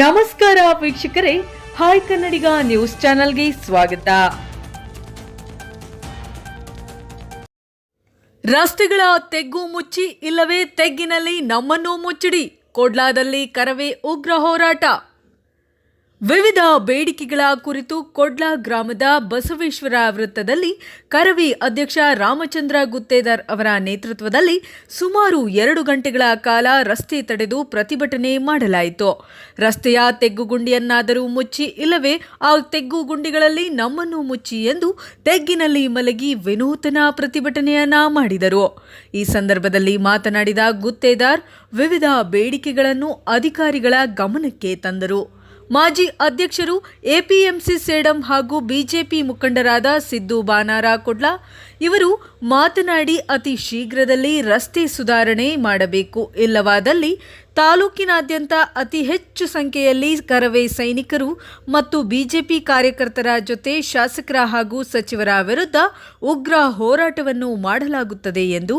ನಮಸ್ಕಾರ ವೀಕ್ಷಕರೇ. Hi Kannadiga news ಚಾನೆಲ್ಗೆ ಸ್ವಾಗತ. ರಸ್ತೆಗಳ ತೆಗ್ಗು ಮುಚ್ಚಿ ಇಲ್ಲವೇ ತೆಗ್ಗಿನಲ್ಲಿ ನಮ್ಮನ್ನು ಮುಚ್ಚಿಡಿ. ಕೊಡ್ಲಾದಲ್ಲಿ ಕರವೇ ಉಗ್ರ ಹೋರಾಟ. ವಿವಿಧ ಬೇಡಿಕೆಗಳ ಕುರಿತು ಕೊಡ್ಲಾ ಗ್ರಾಮದ ಬಸವೇಶ್ವರ ವೃತ್ತದಲ್ಲಿ ಕರವಿ ಅಧ್ಯಕ್ಷ ರಾಮಚಂದ್ರ ಗುತ್ತೇದಾರ್ ಅವರ ನೇತೃತ್ವದಲ್ಲಿ ಸುಮಾರು ಎರಡು ಗಂಟೆಗಳ ಕಾಲ ರಸ್ತೆ ತಡೆದು ಪ್ರತಿಭಟನೆ ಮಾಡಲಾಯಿತು. ರಸ್ತೆಯ ತೆಗ್ಗುಗುಂಡಿಯನ್ನಾದರೂ ಮುಚ್ಚಿ, ಇಲ್ಲವೇ ಆ ತೆಗ್ಗುಗುಂಡಿಗಳಲ್ಲಿ ನಮ್ಮನ್ನು ಮುಚ್ಚಿ ಎಂದು ತೆಗ್ಗಿನಲ್ಲಿ ಮಲಗಿ ವಿನೂತನ ಪ್ರತಿಭಟನೆಯನ್ನ ಮಾಡಿದರು. ಈ ಸಂದರ್ಭದಲ್ಲಿ ಮಾತನಾಡಿದ ಗುತ್ತೇದಾರ್, ವಿವಿಧ ಬೇಡಿಕೆಗಳನ್ನು ಅಧಿಕಾರಿಗಳ ಗಮನಕ್ಕೆ ತಂದರು. ಮಾಜಿ ಅಧ್ಯಕ್ಷರು ಎಪಿಎಂಸಿ ಸೇಡಂ ಹಾಗೂ ಬಿಜೆಪಿ ಮುಖಂಡರಾದ ಸಿದ್ದು ಬಾನಾರ ಕೊಡ್ಲ ಇವರು ಮಾತನಾಡಿ ಅತಿ ಶೀಘ್ರದಲ್ಲಿ ರಸ್ತೆ ಸುಧಾರಣೆ ಮಾಡಬೇಕು. ಇಲ್ಲವಾದಲ್ಲಿ ತಾಲೂಕಿನಾದ್ಯಂತ ಅತಿ ಹೆಚ್ಚು ಸಂಖ್ಯೆಯಲ್ಲಿ ಕರವೇ ಸೈನಿಕರು ಮತ್ತು ಬಿಜೆಪಿ ಕಾರ್ಯಕರ್ತರ ಜೊತೆ ಶಾಸಕರ ಹಾಗೂ ಸಚಿವರ ವಿರುದ್ಧ ಉಗ್ರ ಹೋರಾಟವನ್ನು ಮಾಡಲಾಗುತ್ತದೆ ಎಂದು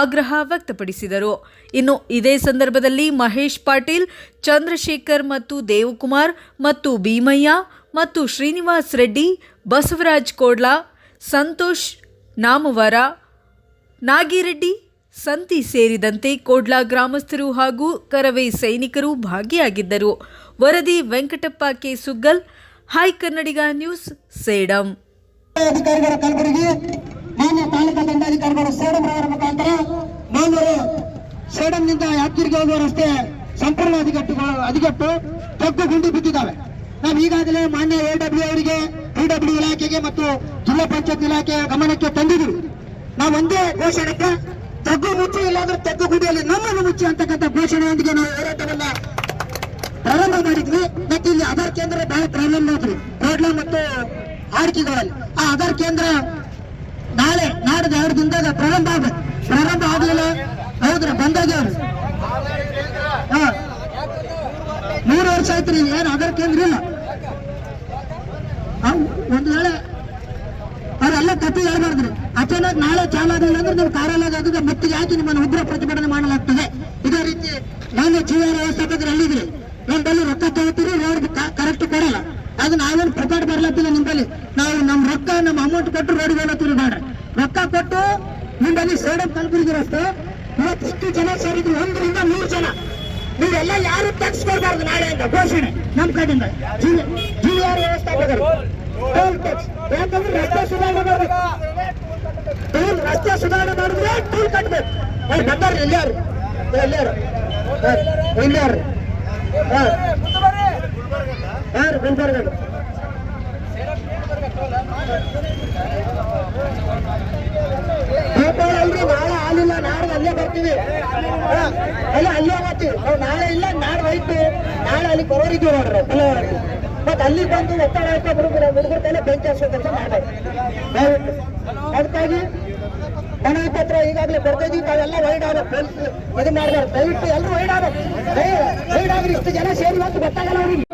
ಆಗ್ರಹ ವ್ಯಕ್ತಪಡಿಸಿದರು. ಇನ್ನು ಇದೇ ಸಂದರ್ಭದಲ್ಲಿ ಮಹೇಶ್ ಪಾಟೀಲ್, ಚಂದ್ರಶೇಖರ್ ಮತ್ತು ದೇವಕುಮಾರ್ ಮತ್ತು ಭೀಮಯ್ಯ ಮತ್ತು ಶ್ರೀನಿವಾಸ್ ರೆಡ್ಡಿ, ಬಸವರಾಜ್ ಕೋಡ್ಲಾ, ಸಂತೋಷ್ ನಾಮವರ, ನಾಗಿರೆಡ್ಡಿ ಸಂತಿ ಸೇರಿದಂತೆ ಕೋಡ್ಲಾ ಗ್ರಾಮಸ್ಥರು ಹಾಗೂ ಕರವೇ ಸೈನಿಕರು ಭಾಗಿಯಾಗಿದ್ದರು. ವರದಿ Venkatappa K. Suggal hi Kannadiga news, Sedam. ಅಧಿಕಾರಿಗಳ ಕಲಬುರಗಿ, ಮಾನ್ಯ ತಾಲೂಕಾ ದಂಡಾಧಿಕಾರಿಗಳು ಸೇಡಂ ರವರ ಮುಖಾಂತರ ಮಾನ್ಯರು ಸೇಡಂನಿಂದ ಯಾದಗಿರಿಗೆ ಹೋಗುವ ರಸ್ತೆ ಸಂಪೂರ್ಣ ಅಧಿಗಟ್ಟುಗಳು ಅಧಿಗಟ್ಟು ತಗ್ಗು ಗುಂಡಿ ಬಿದ್ದಿದ್ದಾವೆ. ನಾವು ಈಗಾಗಲೇ ಮಾನ್ಯ ಎ ಡಬ್ಲ್ಯೂ ಅವರಿಗೆ, ಪಿ ಡಬ್ಲ್ಯೂ ಇಲಾಖೆಗೆ ಮತ್ತು ಜಿಲ್ಲಾ ಪಂಚಾಯತ್ ಇಲಾಖೆಯ ಗಮನಕ್ಕೆ ತಂದಿದ್ದೀವಿ. ನಾವು ಒಂದೇ ಘೋಷಣೆಗೆ ತಗ್ಗು ಮುಚ್ಚಿ ಇಲ್ಲಾಂದ್ರೆ ತಗ್ಗು ಗುಡಿಯಲ್ಲಿ ನಮ್ಮನ್ನು ಮುಚ್ಚಿ ಅಂತಕ್ಕಂಥ ಘೋಷಣೆಯೊಂದಿಗೆ ನಾವು ಹೋರಾಟವನ್ನ ಪ್ರಾರಂಭ ಮಾಡಿದ್ವಿ. ಮತ್ತೆ ಇಲ್ಲಿ ಆಧಾರ್ ಕೇಂದ್ರ ಬಹಳ ಪ್ರಾಬ್ಲಮ್ ಆದ್ರಿ. ಕೋಡ್ಲ ಮತ್ತು ಆಡಿಕೆಗಳಲ್ಲಿ ಆ ಆಧಾರ್ ಕೇಂದ್ರ ನಾಳೆ, ನಾಡ್ದು ಎರಡು ದಿನದಾಗ ಪ್ರಾರಂಭ ಆಗ್ಬೇಕು ಪ್ರಾರಂಭ ಆಗ್ಲಿಲ್ಲ. ಹೌದ್ರ? ಬಂದಾಗ ಹಾ. ಮೂರು ವರ್ಷ ಆಯ್ತು ಏನು ಆಧಾರ್ ಕೇಂದ್ರ ಇಲ್ಲ. ಒಂದು ವೇಳೆ ಅಚಾನಕ್ ನಾಳೆ ಚಾಲು ಆಗಲಿಲ್ಲ ಅಂದ್ರೆ ನೀವು ಕಾರಲ್ಲಾಗ ಆಗಿದೆ ಮತ್ತೆ ಯಾಕೆ ನಿಮ್ಮನ್ನು ಉಗ್ರ ಪ್ರತಿಭಟನೆ ಮಾಡಲಾಗ್ತದೆ? ಇದೇ ರೀತಿ ನಾನು ಜೀವನ ವ್ಯವಸ್ಥಾಪಕರು ಅಲ್ಲಿದ್ರಿ ನಮ್ಮ ಬಳಿ ರೊಕ್ಕ ತಗೋತೀರಿ ರೋಡ್ ಕರೆಕ್ಟ್ ಕೊಡಲ್ಲ. ಅದು ನಾವೇನು ಪ್ರಕಟ ಬರ್ಲತ್ತಿಲ್ಲ ನಿಮ್ಮಲ್ಲಿ ನಾವು ನಮ್ಮ ರೊಕ್ಕ ನಮ್ಮ ಅಮೌಂಟ್ ಕೊಟ್ಟು ರೋಡಿಗೆ ಹೋಗ್ಲತ್ತೀರಿ ಬೇಡ ರೊಕ್ಕ ಕೊಟ್ಟು ನಿಮ್ಮಲ್ಲಿ ಸೇಡಂ ಕಲ್ಪಿರಿ ರಸ್ತೆ ಇವತ್ತು ಇಷ್ಟು ಜನ ಸೇರಿದ್ರು. ಒಂದರಿಂದ ನೂರು ಜನ. ನೀವೆಲ್ಲ ಯಾರು ಟ್ಯಾಕ್ಸ್ ಕೊಡಬಾರ್ದು ನಾಳೆಯಿಂದ? ಘೋಷಣೆ. ನಮ್ಮ ಕಡೆಯಿಂದ. ಜಿ ಆರ್ ವ್ಯವಸ್ಥಾಪಕರು. ಯಾಕಂದ್ರೆ ರಸ್ತೆ ಸುಧಾರಣೆ ಮಾಡ್ಬೇಕು. ಟೋಲ್ ರಸ್ತೆ ಸುಧಾರಣೆ ಮಾಡಿದ್ರೆ ಟೂಲ್ ಕಟ್ಬೇಕು? ಅವ್ರು ಬಂದಾರ ಎಲ್ಲಾರು ಎಲ್ಲಾರು ಎಲ್ಲಾರು ಯಾರು? ಗುಲ್ಬರ್ಗ ಗೋಪಾಲ ಅಲ್ರಿ ನಾಳೆ ಆಲಿಲ್ಲ ನಾಳೆ ಅಲ್ಲೇ ಬರ್ತೀವಿ. ಹಾ, ಅಲ್ಲ ಅಲ್ಲೇ ಬರ್ತೀವಿ ನಾವು ನಾಳೆ ಇಲ್ಲ ನಾಳೆ ಹೋಯ್ತು. ನಾಳೆ ಅಲ್ಲಿ ಬರೋರಿದ್ದೀವಿ ನೋಡ್ರಿ ಬುಲವಾಡಿ ಮತ್ತೆ ಅಲ್ಲಿ ಬಂದು ಒತ್ತಡ ಹಾಕಿ ಹುಡುಗರ ಹುಡುಗರ ಕೈಲಿ ಬೆಂಕಿ ಹಚ್ಚೋ ಕೆಲಸ ಮಾಡ್ಬೇಕು. ದಯವಿಟ್ಟು ಅದಕ್ಕಾಗಿ ಮನೆ ಪತ್ರ ಈಗಾಗಲೇ ಬರ್ತಿದ್ದೀವಿ ತಾವೆಲ್ಲ ವೈಡ್ ಆಗ್ಬೇಕು ಇದು ಮಾಡ್ಬಾರ್ದು ದಯವಿಟ್ಟು ಎಲ್ಲರೂ ವೈಡ್ ಆದ್ರೆ ವೈಡ್ ಆಗ್ರಿ ಇಷ್ಟು ಜನ ಸೇರಿ ಮತ್ತು ಗೊತ್ತಾಗಲ್ಲ ಅವ್ರಿಗೆ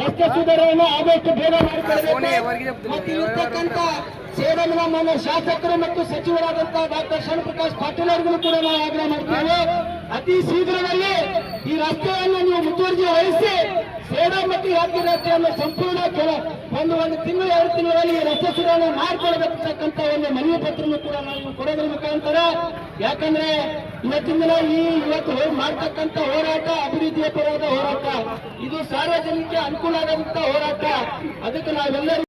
ರಸ್ತೆ ಸುಧಾರಣೆ ಆದಷ್ಟು ಬೇಗ ಮಾಡ್ತಾರೆ ಮತ್ತು ನಮ್ಮ ಶಾಸಕರು ಮತ್ತು ಸಚಿವರಾದಂತಹ ಡಾಕ್ಟರ್ ಶರಣಪ್ರಕಾಶ್ ಪಾಟೀಲ್ ಅವರಿಗೂ ಕೂಡ ನಾವು ಆಗ್ರಹ ಮಾಡ್ತೇವೆ. ಅತಿ ಶೀಘ್ರದಲ್ಲಿ ಈ ರಸ್ತೆಯನ್ನು ನೀವು ಮುತುವರ್ಜಿ ವಹಿಸಿ, ಸೇಡಂ ಮತ್ತು ಯಾದಗಿರಿ ರಸ್ತೆಯನ್ನು ಸಂಪೂರ್ಣ ಕೆಲ ಒಂದು ಒಂದು ತಿಂಗಳು, ಎರಡು ತಿಂಗಳಲ್ಲಿ ಈ ರಸ್ತೆ ಸುಧಾರಣೆ ಮಾಡಿಕೊಳ್ಬೇಕಂತ ಒಂದು ಮನವಿ ಪತ್ರವನ್ನು ಕೂಡ ನಾವು ಕೊಡೋದ್ರ ಮುಖಾಂತರ, ಯಾಕಂದ್ರೆ ಇವತ್ತಿನ ದಿನ ಈ ಇವತ್ತು ಮಾಡ್ತಕ್ಕಂಥ ಹೋರಾಟ ಅಭಿವೃದ್ಧಿಯ ಪರವಾದ ಹೋರಾಟ. ಇದು ಸಾರ್ವಜನಿಕ ಅನುಕೂಲ ಆಗದಂತ ಹೋರಾಟ. ಅದಕ್ಕೆ ನಾವೆಲ್ಲರೂ